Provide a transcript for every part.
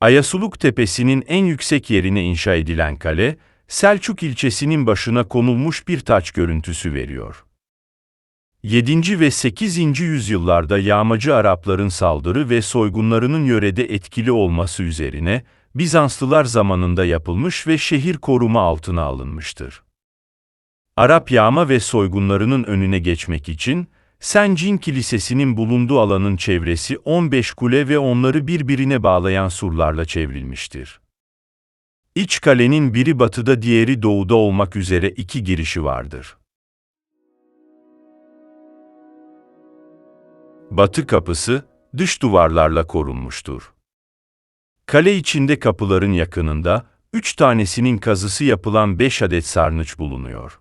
Ayasuluk Tepesi'nin en yüksek yerine inşa edilen kale, Selçuk ilçesinin başına konulmuş bir taç görüntüsü veriyor. 7. ve 8. yüzyıllarda yağmacı Arapların saldırı ve soygunlarının yörede etkili olması üzerine, Bizanslılar zamanında yapılmış ve şehir koruma altına alınmıştır. Arap yağma ve soygunlarının önüne geçmek için, Sencin Kilisesi'nin bulunduğu alanın çevresi 15 kule ve onları birbirine bağlayan surlarla çevrilmiştir. İç kalenin biri batıda diğeri doğuda olmak üzere iki girişi vardır. Batı kapısı, dış duvarlarla korunmuştur. Kale içinde kapıların yakınında, üç tanesinin kazısı yapılan beş adet sarnıç bulunuyor.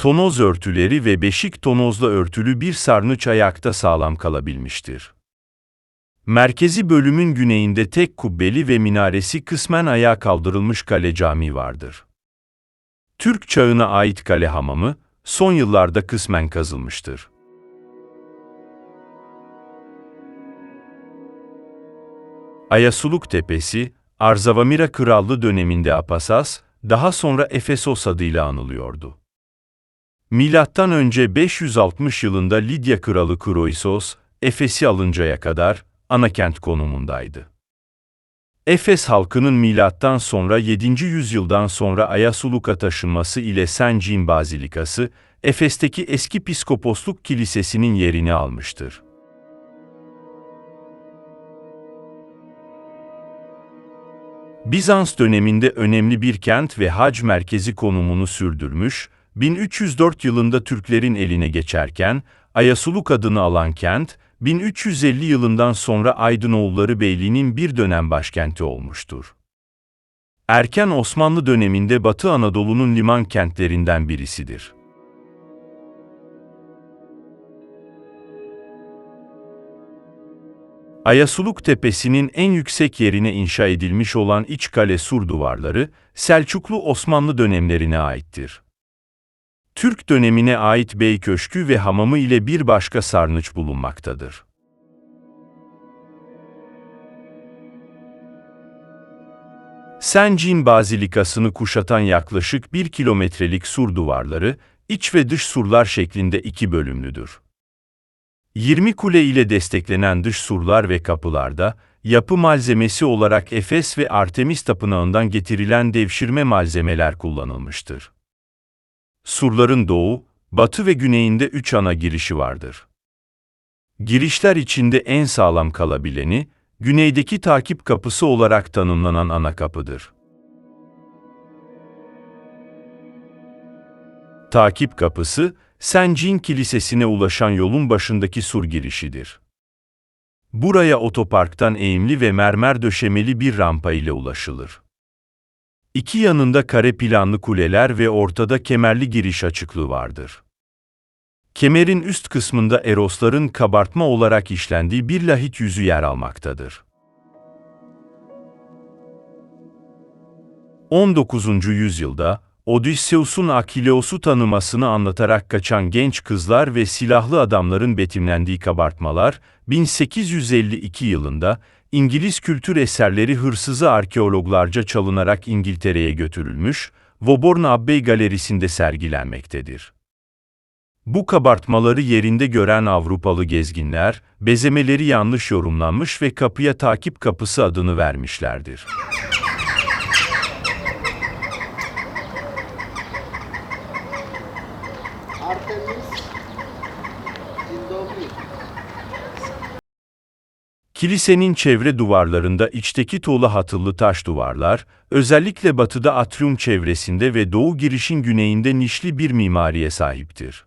Tonoz örtüleri ve beşik tonozla örtülü bir sarnıç ayakta sağlam kalabilmiştir. Merkezi bölümün güneyinde tek kubbeli ve minaresi kısmen ayağa kaldırılmış kale cami vardır. Türk çağına ait kale hamamı, son yıllarda kısmen kazılmıştır. Ayasuluk Tepesi, Arzavamira Krallığı döneminde Apasas, daha sonra Efesos adıyla anılıyordu. Milattan önce 560 yılında Lidya kralı Kroisos, Efes'i alıncaya kadar ana kent konumundaydı. Efes halkının milattan sonra 7. yüzyıldan sonra Ayasuluk'a taşınması ile Sencin Bazilikası, Efes'teki eski piskoposluk kilisesinin yerini almıştır. Bizans döneminde önemli bir kent ve hac merkezi konumunu sürdürmüş, 1304 yılında Türklerin eline geçerken, Ayasuluk adını alan kent, 1350 yılından sonra Aydınoğulları Beyliği'nin bir dönem başkenti olmuştur. Erken Osmanlı döneminde Batı Anadolu'nun liman kentlerinden birisidir. Ayasuluk Tepesi'nin en yüksek yerine inşa edilmiş olan iç kale sur duvarları, Selçuklu Osmanlı dönemlerine aittir. Türk dönemine ait bey köşkü ve hamamı ile bir başka sarnıç bulunmaktadır. Sencin Bazilikası'nı kuşatan yaklaşık bir kilometrelik sur duvarları, iç ve dış surlar şeklinde iki bölümlüdür. 20 kule ile desteklenen dış surlar ve kapılarda, yapı malzemesi olarak Efes ve Artemis tapınağından getirilen devşirme malzemeler kullanılmıştır. Surların doğu, batı ve güneyinde üç ana girişi vardır. Girişler içinde en sağlam kalabileni, güneydeki takip kapısı olarak tanımlanan ana kapıdır. Takip kapısı, Sencin Kilisesi'ne ulaşan yolun başındaki sur girişidir. Buraya otoparktan eğimli ve mermer döşemeli bir rampa ile ulaşılır. İki yanında kare planlı kuleler ve ortada kemerli giriş açıklığı vardır. Kemerin üst kısmında erosların kabartma olarak işlendiği bir lahit yüzü yer almaktadır. 19. yüzyılda Odysseus'un Akileos'u tanımasını anlatarak kaçan genç kızlar ve silahlı adamların betimlendiği kabartmalar, 1852 yılında İngiliz kültür eserleri hırsızı arkeologlarca çalınarak İngiltere'ye götürülmüş, Woburn Abbey Galerisi'nde sergilenmektedir. Bu kabartmaları yerinde gören Avrupalı gezginler, bezemeleri yanlış yorumlanmış ve kapıya takip kapısı adını vermişlerdir. Artemis Indomie. Kilisenin çevre duvarlarında içteki tuğla hatıllı taş duvarlar, özellikle batıda atrium çevresinde ve doğu girişin güneyinde nişli bir mimariye sahiptir.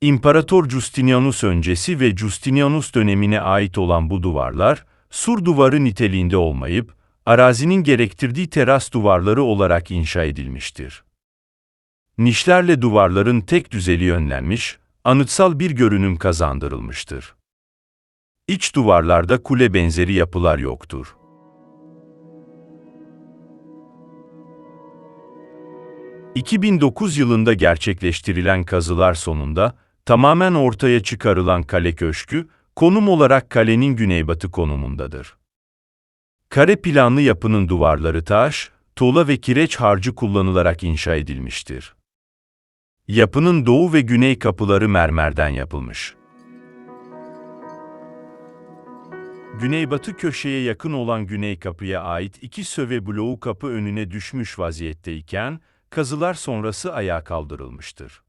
İmparator Justinianus öncesi ve Justinianus dönemine ait olan bu duvarlar, sur duvarı niteliğinde olmayıp, arazinin gerektirdiği teras duvarları olarak inşa edilmiştir. Nişlerle duvarların tek düzeli önlenmiş, anıtsal bir görünüm kazandırılmıştır. İç duvarlarda kule benzeri yapılar yoktur. ...2009 yılında gerçekleştirilen kazılar sonunda, tamamen ortaya çıkarılan kale köşkü, konum olarak kalenin güneybatı konumundadır. Kare planlı yapının duvarları taş, tuğla ve kireç harcı kullanılarak inşa edilmiştir. Yapının doğu ve güney kapıları mermerden yapılmış. Güneybatı köşeye yakın olan güney kapıya ait iki söve bloğu kapı önüne düşmüş vaziyetteyken, kazılar sonrası ayağa kaldırılmıştır.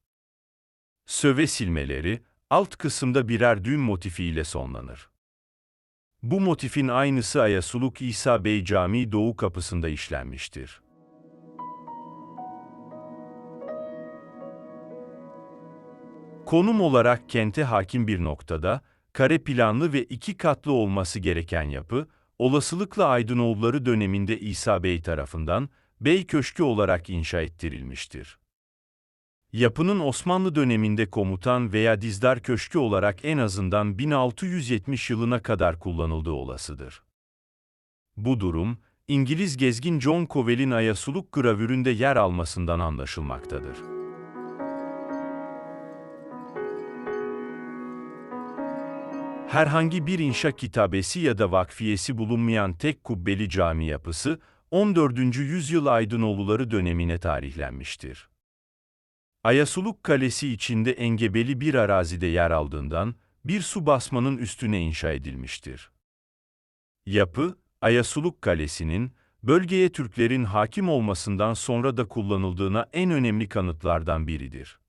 Söve silmeleri, alt kısımda birer düğüm motifiyle sonlanır. Bu motifin aynısı Ayasuluk İsa Bey Camii Doğu Kapısı'nda işlenmiştir. Konum olarak kente hakim bir noktada, kare planlı ve iki katlı olması gereken yapı, olasılıkla Aydınoğulları döneminde İsa Bey tarafından Bey Köşkü olarak inşa ettirilmiştir. Yapının Osmanlı döneminde komutan veya dizdar köşkü olarak en azından 1670 yılına kadar kullanıldığı olasıdır. Bu durum, İngiliz gezgin John Covell'in Ayasuluk gravüründe yer almasından anlaşılmaktadır. Herhangi bir inşa kitabesi ya da vakfiyesi bulunmayan tek kubbeli cami yapısı, 14. yüzyıl Aydınoğulları dönemine tarihlenmiştir. Ayasuluk Kalesi içinde engebeli bir arazide yer aldığından, bir su basmanın üstüne inşa edilmiştir. Yapı, Ayasuluk Kalesi'nin, bölgeye Türklerin hakim olmasından sonra da kullanıldığına en önemli kanıtlardan biridir.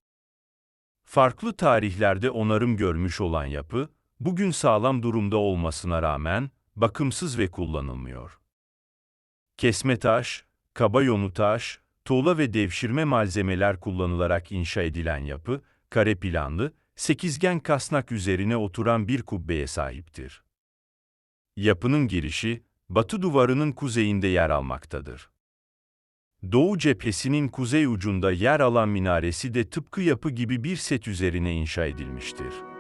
Farklı tarihlerde onarım görmüş olan yapı, bugün sağlam durumda olmasına rağmen, bakımsız ve kullanılmıyor. Kesme taş, kaba yonu taş, tuğla ve devşirme malzemeler kullanılarak inşa edilen yapı, kare planlı, sekizgen kasnak üzerine oturan bir kubbeye sahiptir. Yapının girişi, batı duvarının kuzeyinde yer almaktadır. Doğu cephesinin kuzey ucunda yer alan minaresi de tıpkı yapı gibi bir set üzerine inşa edilmiştir.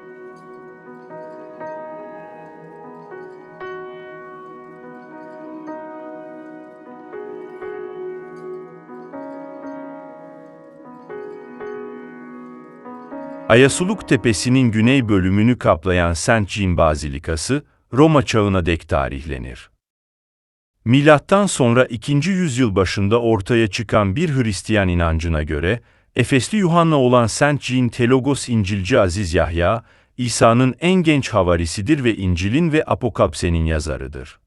Ayasuluk Tepesi'nin güney bölümünü kaplayan St. Jean Bazilikası, Roma çağına dek tarihlenir. Milattan sonra 2. yüzyıl başında ortaya çıkan bir Hristiyan inancına göre, Efesli Yuhanna olan St. Jean Telogos İncilci Aziz Yahya, İsa'nın en genç havarisidir ve İncil'in ve Apokalpse'nin yazarıdır.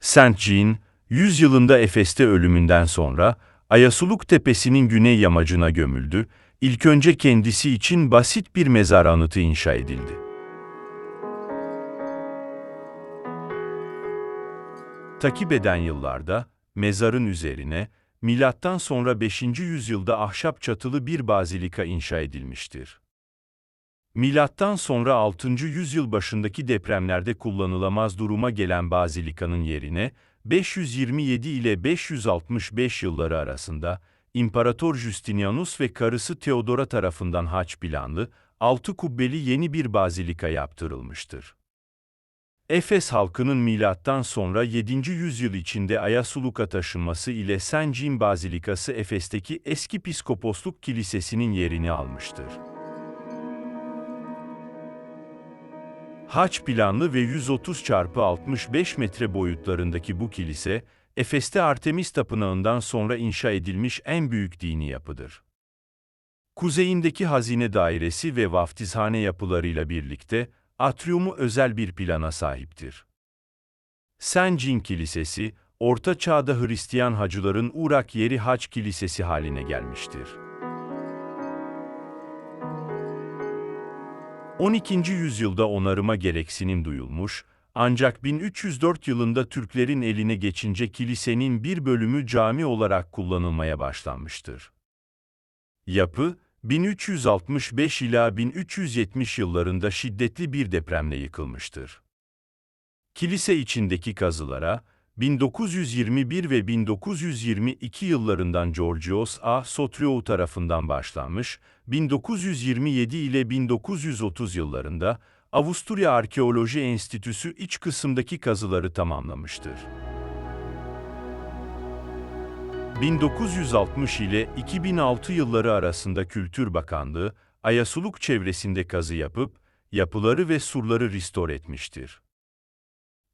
St. Jean, 100 yılında Efes'te ölümünden sonra, Ayasuluk Tepesi'nin güney yamacına gömüldü, ilk önce kendisi için basit bir mezar anıtı inşa edildi. Takip eden yıllarda, mezarın üzerine, milattan sonra 5. yüzyılda ahşap çatılı bir bazilika inşa edilmiştir. Milattan sonra 6. yüzyıl başındaki depremlerde kullanılamaz duruma gelen bazilikanın yerine, 527 ile 565 yılları arasında, İmparator Justinianus ve karısı Theodora tarafından haç planlı, altı kubbeli yeni bir bazilika yaptırılmıştır. Efes halkının milattan sonra 7. yüzyıl içinde Ayasuluk'a taşınması ile. Jean Bazilikası Efes'teki eski piskoposluk kilisesinin yerini almıştır. Haç planlı ve 130 çarpı 65 metre boyutlarındaki bu kilise, Efes'te Artemis Tapınağı'ndan sonra inşa edilmiş en büyük dini yapıdır. Kuzeyindeki hazine dairesi ve vaftizhane yapılarıyla birlikte, atriumu özel bir plana sahiptir. Jean Kilisesi, Orta Çağ'da Hristiyan hacıların uğrak yeri haç kilisesi haline gelmiştir. 12. yüzyılda onarıma gereksinim duyulmuş, ancak 1304 yılında Türklerin eline geçince kilisenin bir bölümü cami olarak kullanılmaya başlanmıştır. Yapı, 1365 ila 1370 yıllarında şiddetli bir depremle yıkılmıştır. Kilise içindeki kazılara, 1921 ve 1922 yıllarından Georgios A. Sotriou tarafından başlanmış, 1927 ile 1930 yıllarında Avusturya Arkeoloji Enstitüsü iç kısımdaki kazıları tamamlamıştır. 1960 ile 2006 yılları arasında Kültür Bakanlığı, Ayasuluk çevresinde kazı yapıp, yapıları ve surları restore etmiştir.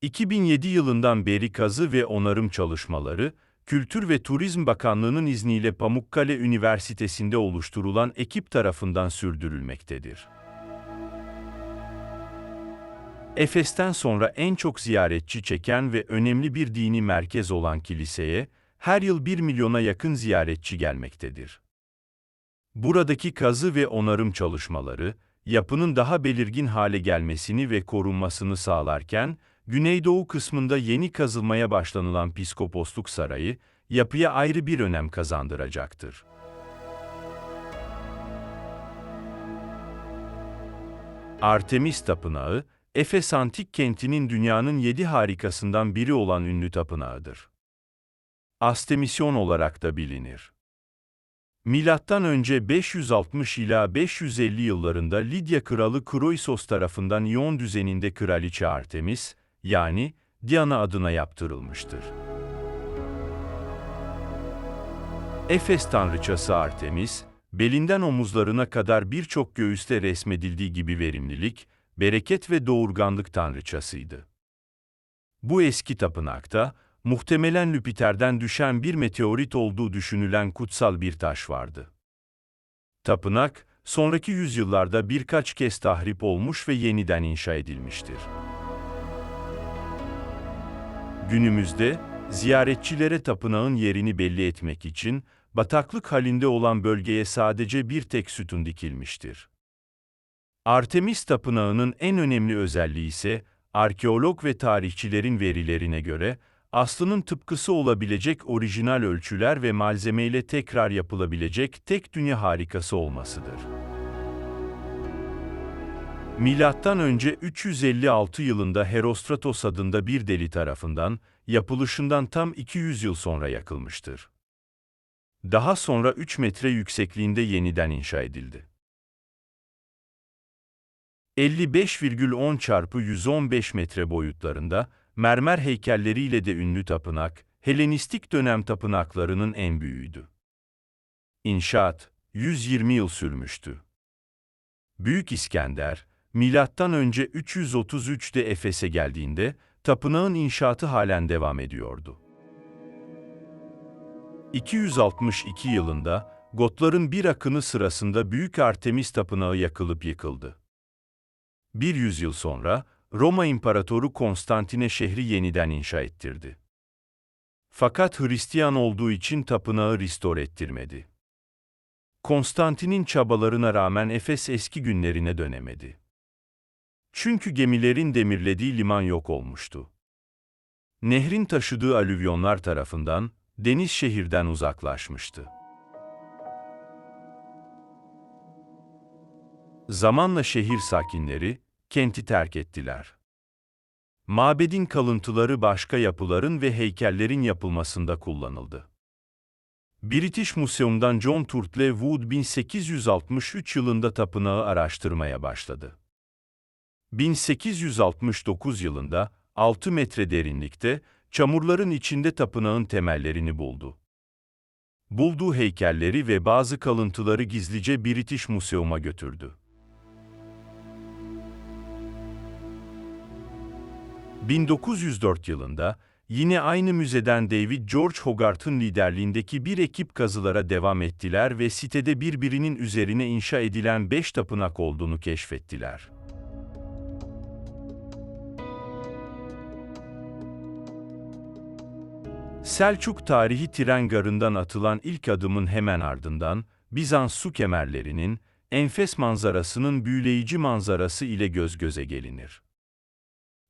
2007 yılından beri kazı ve onarım çalışmaları, Kültür ve Turizm Bakanlığı'nın izniyle Pamukkale Üniversitesi'nde oluşturulan ekip tarafından sürdürülmektedir. Efes'ten sonra en çok ziyaretçi çeken ve önemli bir dini merkez olan kiliseye, her yıl 1 milyona yakın ziyaretçi gelmektedir. Buradaki kazı ve onarım çalışmaları, yapının daha belirgin hale gelmesini ve korunmasını sağlarken, Güneydoğu kısmında yeni kazılmaya başlanılan Piskoposluk Sarayı, yapıya ayrı bir önem kazandıracaktır. Artemis Tapınağı, Efes Antik Kenti'nin dünyanın yedi harikasından biri olan ünlü tapınağıdır. Astemisyon olarak da bilinir. Milattan önce 560 ila 550 yıllarında Lidya kralı Kroisos tarafından İon düzeninde kraliçe Artemis, yani Diana adına yaptırılmıştır. Efes tanrıçası Artemis, belinden omuzlarına kadar birçok göğüste resmedildiği gibi verimlilik, bereket ve doğurganlık tanrıçasıydı. Bu eski tapınakta, muhtemelen Lüpiter'den düşen bir meteorit olduğu düşünülen kutsal bir taş vardı. Tapınak, sonraki yüzyıllarda birkaç kez tahrip olmuş ve yeniden inşa edilmiştir. Günümüzde, ziyaretçilere tapınağın yerini belli etmek için, bataklık halinde olan bölgeye sadece bir tek sütun dikilmiştir. Artemis Tapınağı'nın en önemli özelliği ise, arkeolog ve tarihçilerin verilerine göre, aslının tıpkısı olabilecek orijinal ölçüler ve malzemeyle tekrar yapılabilecek tek dünya harikası olmasıdır. Milattan önce 356 yılında Herostratos adında bir deli tarafından, yapılışından tam 200 yıl sonra yakılmıştır. Daha sonra 3 metre yüksekliğinde yeniden inşa edildi. 55,10 çarpı 115 metre boyutlarında, mermer heykelleriyle de ünlü tapınak, Helenistik dönem tapınaklarının en büyüğüydü. İnşaat, 120 yıl sürmüştü. Büyük İskender, milattan önce 333'te Efes'e geldiğinde, tapınağın inşaatı halen devam ediyordu. 262 yılında, Gotların bir akını sırasında Büyük Artemis Tapınağı yakılıp yıkıldı. Bir yüzyıl sonra, Roma İmparatoru Konstantine şehri yeniden inşa ettirdi. Fakat Hristiyan olduğu için tapınağı restore ettirmedi. Konstantin'in çabalarına rağmen Efes eski günlerine dönemedi. Çünkü gemilerin demirlediği liman yok olmuştu. Nehrin taşıdığı alüvyonlar tarafından deniz şehirden uzaklaşmıştı. Zamanla şehir sakinleri kenti terk ettiler. Mabedin kalıntıları başka yapıların ve heykellerin yapılmasında kullanıldı. British Museum'dan John Turtle Wood 1863 yılında tapınağı araştırmaya başladı. 1869 yılında 6 metre derinlikte çamurların içinde tapınağın temellerini buldu. Bulduğu heykelleri ve bazı kalıntıları gizlice British Museum'a götürdü. 1904 yılında yine aynı müzeden David George Hogarth'ın liderliğindeki bir ekip kazılara devam ettiler ve sitede birbirinin üzerine inşa edilen beş tapınak olduğunu keşfettiler. Selçuk tarihi tren garından atılan ilk adımın hemen ardından, Bizans su kemerlerinin, enfes manzarasının büyüleyici manzarası ile göz göze gelinir.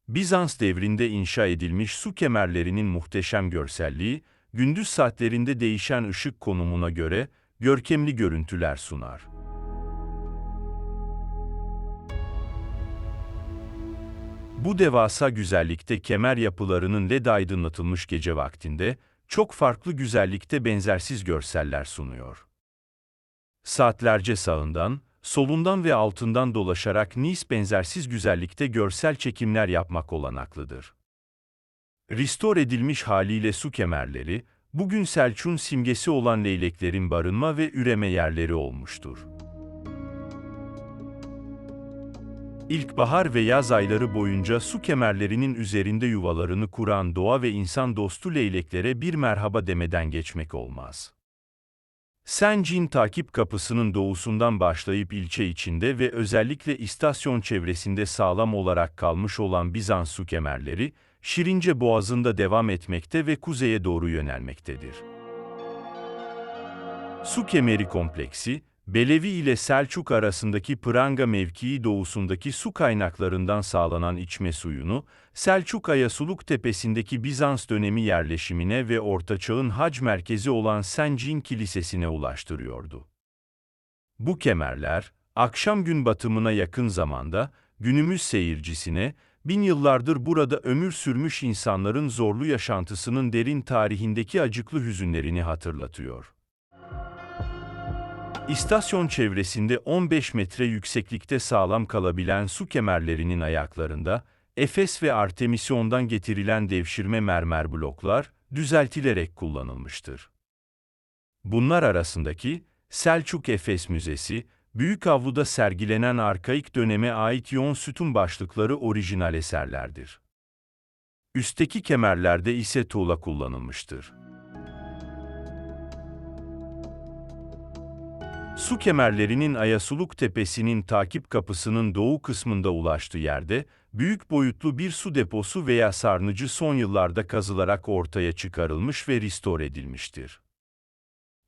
Bizans devrinde inşa edilmiş su kemerlerinin muhteşem görselliği, gündüz saatlerinde değişen ışık konumuna göre görkemli görüntüler sunar. Bu devasa güzellikte kemer yapılarının led aydınlatılmış gece vaktinde, çok farklı güzellikte benzersiz görseller sunuyor. Saatlerce sağından, solundan ve altından dolaşarak Nice benzersiz güzellikte görsel çekimler yapmak olanaklıdır. Restore edilmiş haliyle su kemerleri, bugün Selçuk'un simgesi olan leyleklerin barınma ve üreme yerleri olmuştur. İlkbahar ve yaz ayları boyunca su kemerlerinin üzerinde yuvalarını kuran doğa ve insan dostu leyleklere bir merhaba demeden geçmek olmaz. Sencin takip kapısının doğusundan başlayıp ilçe içinde ve özellikle istasyon çevresinde sağlam olarak kalmış olan Bizans su kemerleri, Şirince Boğazı'nda devam etmekte ve kuzeye doğru yönelmektedir. Su kemeri kompleksi, Belevi ile Selçuk arasındaki Pranga mevkii doğusundaki su kaynaklarından sağlanan içme suyunu, Selçuk Ayasuluk Tepesi'ndeki Bizans dönemi yerleşimine ve Ortaçağ'ın hac merkezi olan Sencin Kilisesi'ne ulaştırıyordu. Bu kemerler, akşam gün batımına yakın zamanda, günümüz seyircisine, bin yıllardır burada ömür sürmüş insanların zorlu yaşantısının derin tarihindeki acıklı hüzünlerini hatırlatıyor. İstasyon çevresinde 15 metre yükseklikte sağlam kalabilen su kemerlerinin ayaklarında, Efes ve Artemisyon'dan getirilen devşirme mermer bloklar, düzeltilerek kullanılmıştır. Bunlar arasındaki, Selçuk Efes Müzesi, Büyük Avlu'da sergilenen arkaik döneme ait yoğun sütun başlıkları orijinal eserlerdir. Üstteki kemerlerde ise tuğla kullanılmıştır. Su kemerlerinin Ayasuluk Tepesi'nin takip kapısının doğu kısmında ulaştığı yerde, büyük boyutlu bir su deposu veya sarnıcı son yıllarda kazılarak ortaya çıkarılmış ve restore edilmiştir.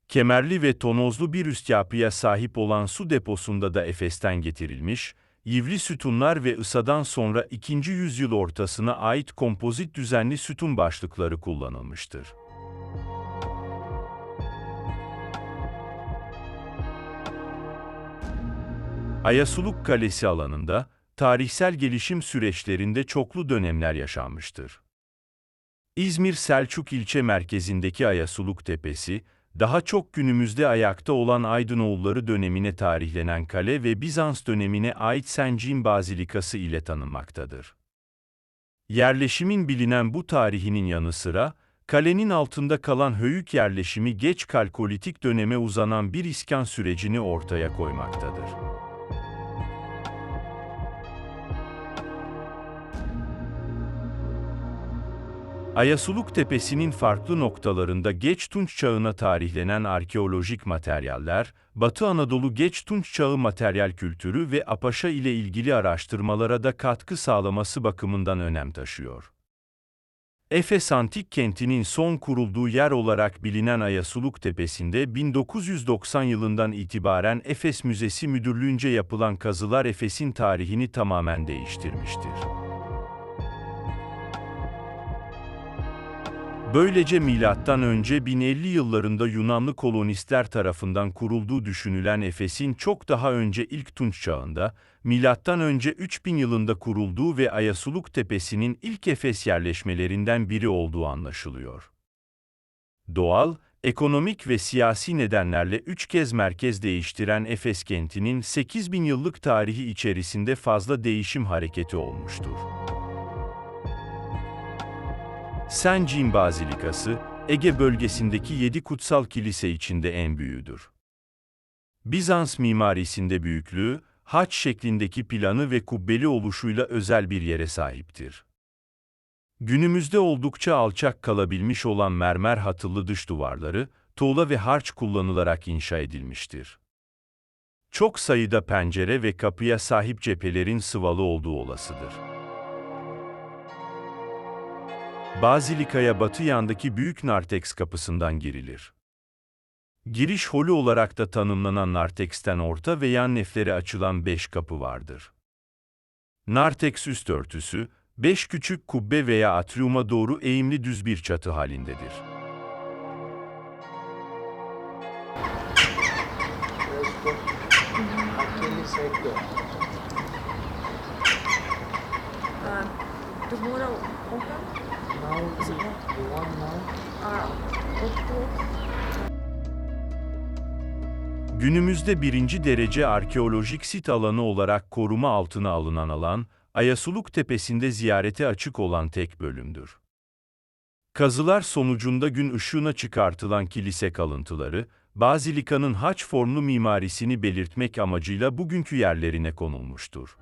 Kemerli ve tonozlu bir üst yapıya sahip olan su deposunda da Efes'ten getirilmiş, yivli sütunlar ve ısadan sonra 2. yüzyıl ortasına ait kompozit düzenli sütun başlıkları kullanılmıştır. Ayasuluk Kalesi alanında, tarihsel gelişim süreçlerinde çoklu dönemler yaşanmıştır. İzmir Selçuk ilçe merkezindeki Ayasuluk Tepesi, daha çok günümüzde ayakta olan Aydınoğulları dönemine tarihlenen kale ve Bizans dönemine ait Sencin Bazilikası ile tanınmaktadır. Yerleşimin bilinen bu tarihinin yanı sıra, kalenin altında kalan höyük yerleşimi geç kalkolitik döneme uzanan bir iskan sürecini ortaya koymaktadır. Ayasuluk Tepesi'nin farklı noktalarında Geç Tunç Çağı'na tarihlenen arkeolojik materyaller, Batı Anadolu Geç Tunç Çağı materyal kültürü ve Apaşa ile ilgili araştırmalara da katkı sağlaması bakımından önem taşıyor. Efes Antik Kenti'nin son kurulduğu yer olarak bilinen Ayasuluk Tepesi'nde 1990 yılından itibaren Efes Müzesi Müdürlüğünce yapılan kazılar Efes'in tarihini tamamen değiştirmiştir. Böylece milattan önce 1050 yıllarında Yunanlı kolonistler tarafından kurulduğu düşünülen Efes'in çok daha önce ilk Tunç çağında, milattan önce 3000 yılında kurulduğu ve Ayasuluk Tepesi'nin ilk Efes yerleşmelerinden biri olduğu anlaşılıyor. Doğal, ekonomik ve siyasi nedenlerle üç kez merkez değiştiren Efes kentinin 8000 yıllık tarihi içerisinde fazla değişim hareketi olmuştur. Sencin Bazilikası, Ege bölgesindeki yedi kutsal kilise içinde en büyüğüdür. Bizans mimarisinde büyüklüğü, haç şeklindeki planı ve kubbeli oluşuyla özel bir yere sahiptir. Günümüzde oldukça alçak kalabilmiş olan mermer hatıllı dış duvarları, tuğla ve harç kullanılarak inşa edilmiştir. Çok sayıda pencere ve kapıya sahip cephelerin sıvalı olduğu olasıdır. Bazilikaya batı yandaki büyük narteks kapısından girilir. Giriş holü olarak da tanımlanan narteksten orta ve yan nefleri açılan beş kapı vardır. Narteks üst örtüsü, beş küçük kubbe veya atriuma doğru eğimli düz bir çatı halindedir. Tomorrow open? Günümüzde birinci derece arkeolojik sit alanı olarak koruma altına alınan alan, Ayasuluk Tepesi'nde ziyarete açık olan tek bölümdür. Kazılar sonucunda gün ışığına çıkartılan kilise kalıntıları, Bazilika'nın haç formlu mimarisini belirtmek amacıyla bugünkü yerlerine konulmuştur.